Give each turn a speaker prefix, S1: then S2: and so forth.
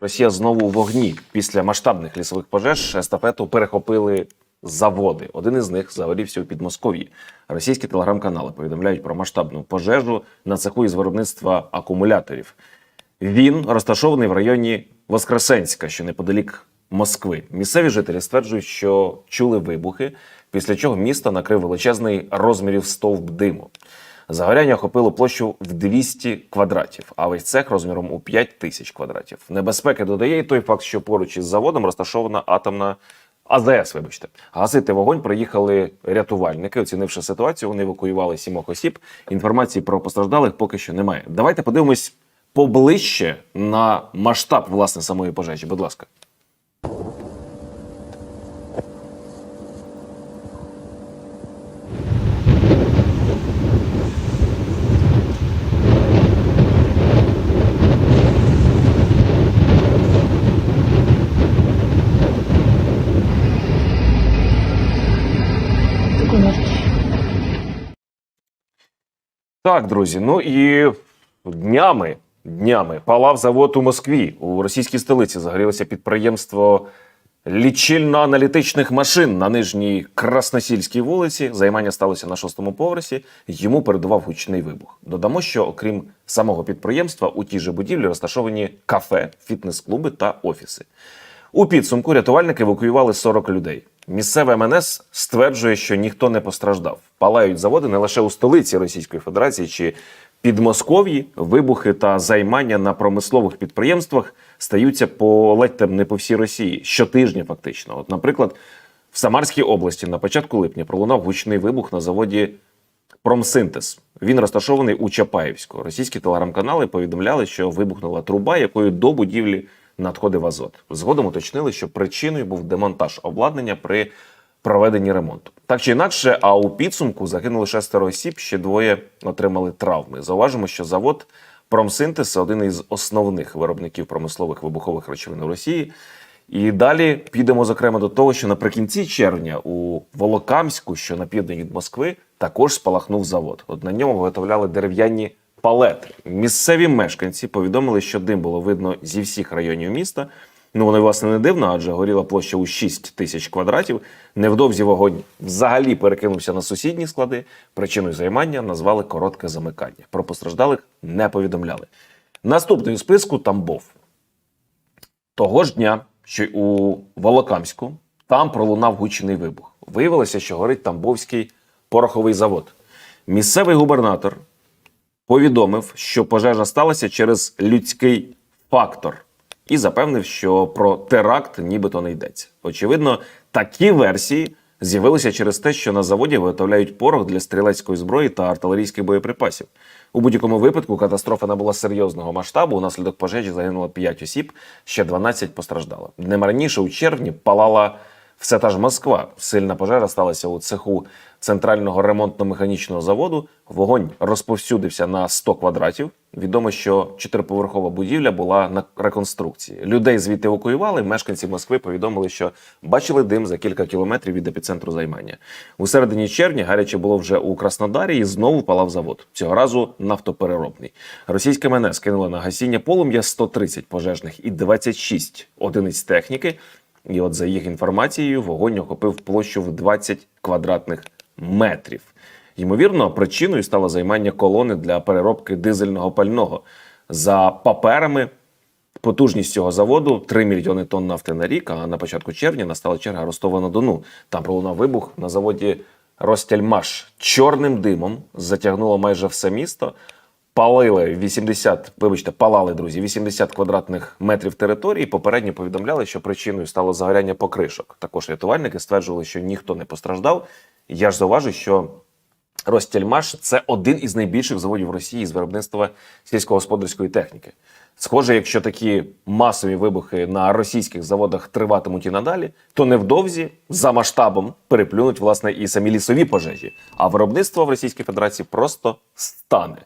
S1: Росія знову у вогні. Після масштабних лісових пожеж естафету перехопили заводи. Один із них загорівся у Підмосков'ї. Російські телеграм-канали повідомляють про масштабну пожежу на цеху із виробництва акумуляторів. Він розташований в районі Воскресенська, що неподалік Москви. Місцеві жителі стверджують, що чули вибухи, після чого місто накрив величезний розмірів стовп диму. Загоряння охопило площу в 200 квадратів, а весь цех розміром у 5 тисяч квадратів. Небезпеки додає і той факт, що поруч із заводом розташована атомна АЗС. Вибачте, гасити вогонь приїхали рятувальники. Оцінивши ситуацію, вони евакуювали сімох осіб. Інформації про постраждалих поки що немає. Давайте подивимось поближче на масштаб власне самої пожежі. Будь ласка. Так, друзі. Ну і днями, днями палав завод у Москві. У російській столиці загорілося підприємство лічильно-аналітичних машин на нижній Красносільській вулиці. Займання сталося на шостому поверсі. Йому передував гучний вибух. Додамо, що окрім самого підприємства, у тій же будівлі розташовані кафе, фітнес-клуби та офіси. У підсумку рятувальники евакуювали 40 людей. Місцеве МНС стверджує, що ніхто не постраждав. Палають заводи не лише у столиці Російської Федерації чи Підмосков'ї. Вибухи та займання на промислових підприємствах стаються по ледь не по всій Росії щотижня, фактично. От, наприклад, в Самарській області на початку липня пролунав гучний вибух на заводі Промсинтез. Він розташований у Чапаївську. Російські телеграм-канали повідомляли, що вибухнула труба, якою до будівлі надходив азот. Згодом уточнили, що причиною був демонтаж обладнання при проведенні ремонту. Так чи інакше, а у підсумку загинули шестеро осіб, ще двоє отримали травми. Зауважимо, що завод Промсинтез один із основних виробників промислових вибухових речовин у Росії. І далі підемо зокрема до того, що наприкінці червня у Волокамську, що на південь від Москви, також спалахнув завод. От на ньому виготовляли дерев'яні палети. Місцеві мешканці повідомили, що дим було видно зі всіх районів міста. Ну, воно власне не дивно, адже горіла площа у 6 тисяч квадратів. Невдовзі вогонь взагалі перекинувся на сусідні склади. Причиною займання назвали коротке замикання. Про постраждалих не повідомляли. Наступний у списку Тамбов. Того ж дня, що й у Волокамську, там пролунав гучний вибух. Виявилося, що горить Тамбовський пороховий завод. Місцевий губернатор повідомив, що пожежа сталася через людський фактор, і запевнив, що про теракт нібито не йдеться. Очевидно, такі версії з'явилися через те, що на заводі виготовляють порох для стрілецької зброї та артилерійських боєприпасів. У будь-якому випадку катастрофа набула серйозного масштабу. Унаслідок пожежі загинуло 5 осіб, ще 12 постраждало. Днем раніше, у червні, палала все та ж Москва. Сильна пожежа сталася у цеху центрального ремонтно-механічного заводу. Вогонь розповсюдився на 100 квадратів. Відомо, що чотириповерхова будівля була на реконструкції. Людей звідти евакуювали. Мешканці Москви повідомили, що бачили дим за кілька кілометрів від епіцентру займання. У середині червня гаряче було вже у Краснодарі і знову палав завод. Цього разу нафтопереробний. Російське МНС скинуло на гасіння полум'я 130 пожежних і 26 одиниць техніки. І от за їх інформацією, вогонь охопив площу в 20 квадратних метрів. Ймовірно, причиною стало займання колони для переробки дизельного пального. За паперами, потужність цього заводу 3 мільйони тонн нафти на рік. А на початку червня настала черга Ростова на Дону. Там пролунав вибух на заводі Ростельмаш. Чорним димом затягнуло майже все місто. Палили 80, вибачте, палали, друзі, 80 квадратних метрів території. Попередньо повідомляли, що причиною стало загоряння покришок. Також рятувальники стверджували, що ніхто не постраждав. Я ж зауважу, що Ростельмаш це один із найбільших заводів Росії з виробництва сільськогосподарської техніки. Схоже, якщо такі масові вибухи на російських заводах триватимуть і надалі, то невдовзі за масштабом переплюнуть власне і самі лісові пожежі. А виробництво в Російській Федерації просто стане.